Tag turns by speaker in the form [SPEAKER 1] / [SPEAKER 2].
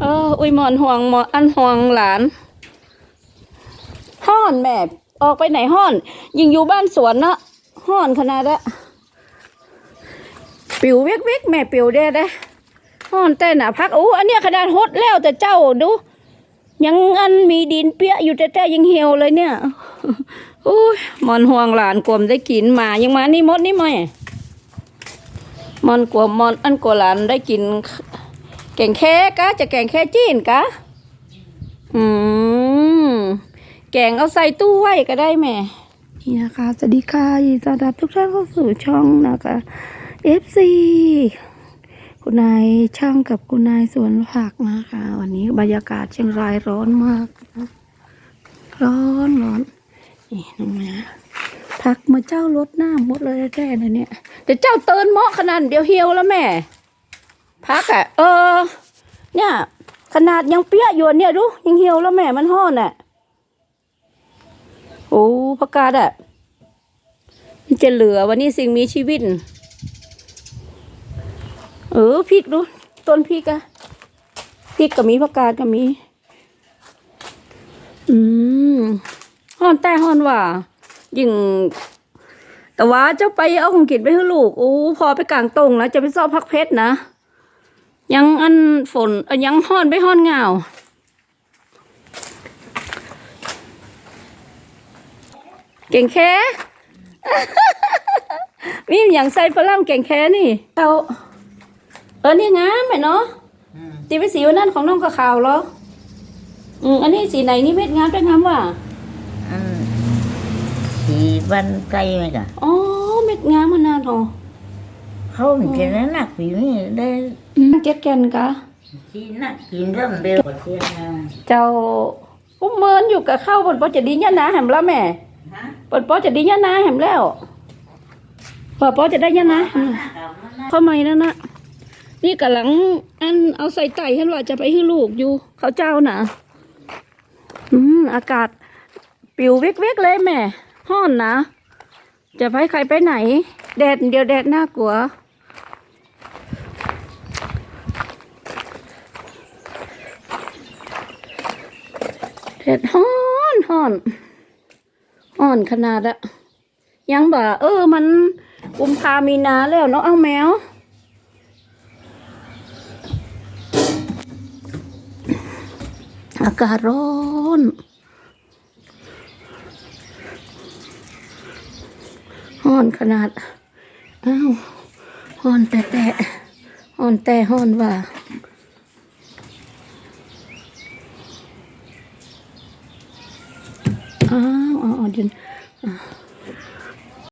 [SPEAKER 1] เอออุ้ยหมอนห่วงหมอนอันห่วงหลานห้อนแม่ออกไปไหนห้อน ยิงอยู่บ้านสวนเนาะห้อนขนาดละปิวเวกเวกแม่ปิวได้ได้ห้อนแต่หนาพักอู้อันเนี้ยขนาดฮดแล้วแต่เจ้าดูยังอันมีดินเปี้ยอยู่แต่แต่ยังเหี่ยวเลยเนี่ยโอ้ยหมอนห่วงหลานกลมได้กินมายังมานี่มดนี่ไหมมอนกลัวมอนอันกลัวหลานได้กิน แกงแค่กะจะแกงแค่จีนกะอืมแกงเอาใส่ตู้ไว้ก็ได้แม่นี่นะคะสวัสดีค่ะยินดีต้อนรับทุกท่านเข้าสู่ช่องนะคะ FC คุณนายช่างกับคุณนายสวนผักนะคะ วันนี้บรรยากาศเชียงรายร้อนมากนะร้อนร้อนนี่น้องแม่ผักมาเจ้ารดน้ำหมดเลยแท้ๆนะเนี่ยแต่เจ้าเตินเหมาะขนาดเดียวเหี่ยวแล้วแม่ พักอะ่ะเออ เนี่ย ขนาดยังเปี้ยอยู่เนี่ยดูยังเหี่ยวแล้วแม่มันห่อนอะโอ้พักกาดอะมันจะเหลือวันนี้สิ่งมีชีวิต เออพริกดูต้นพริกอะพริกก็มีพักกาดก็มี อืมห่อนแต่ห่อนว่ายิ่งแต่ว่าเจ้าไปเอาของกินไปให้ลูก โอ้ พอไปกลางตรงแล้วจะไปซ่อพักเพชรนะ ยังอันฝนเอ่อยังห้อนไปห้อนเหงาเก่งแค่มีอย่างใส่ฝรั่งเก่งแค่นี่เอาเออนี่งามไหมเนาะตีไปสีวันนั้นของน้องกระขาวเหรออืมอันนี้สีไหนนี่เม็ดงามได้งามว่ะ
[SPEAKER 2] อันสีบันไกลไหมกะ
[SPEAKER 1] อ๋อเม็ดงามมันนานเหรอ
[SPEAKER 2] เขาเห็นหนักผิวนี่ได้
[SPEAKER 1] อืม เก็ดแกนกะ
[SPEAKER 2] ที่นักกินเริ่มเร็วกว่าเที่ยงนะ
[SPEAKER 1] เจ้าปุ้มเมินอยู่กับข้าวบนปอจะดีเนี่ยนะแหมแล้วแม่
[SPEAKER 2] ฮะ
[SPEAKER 1] ปนปอจะดีเนี่ยนะแหมแล้วปอปอจะได้เนี่ยนะแหมเข้ามานั่นนะนี่กำลังอันเอาใส่ไต่ท่านว่าจะไปให้ลูกอยู่ เขาเจ้านะอืมอากาศ ปิวเวกๆเลยแม่ห้อนนะ จะไปใครไปไหน แดดเดียวแดดน่ากลัว เผ็ดฮ้อนฮ้อนอ่อนขนาดอะยังบ่าเออ มันกุมภามีนาแล้วเนาะเอาแมว อากาศร้อนฮ้อนขนาด อ้าวฮ้อนแต่แต่ฮ้อนแต่ฮ้อนว่า อ้าวอ๋อเดี๋ยวอะ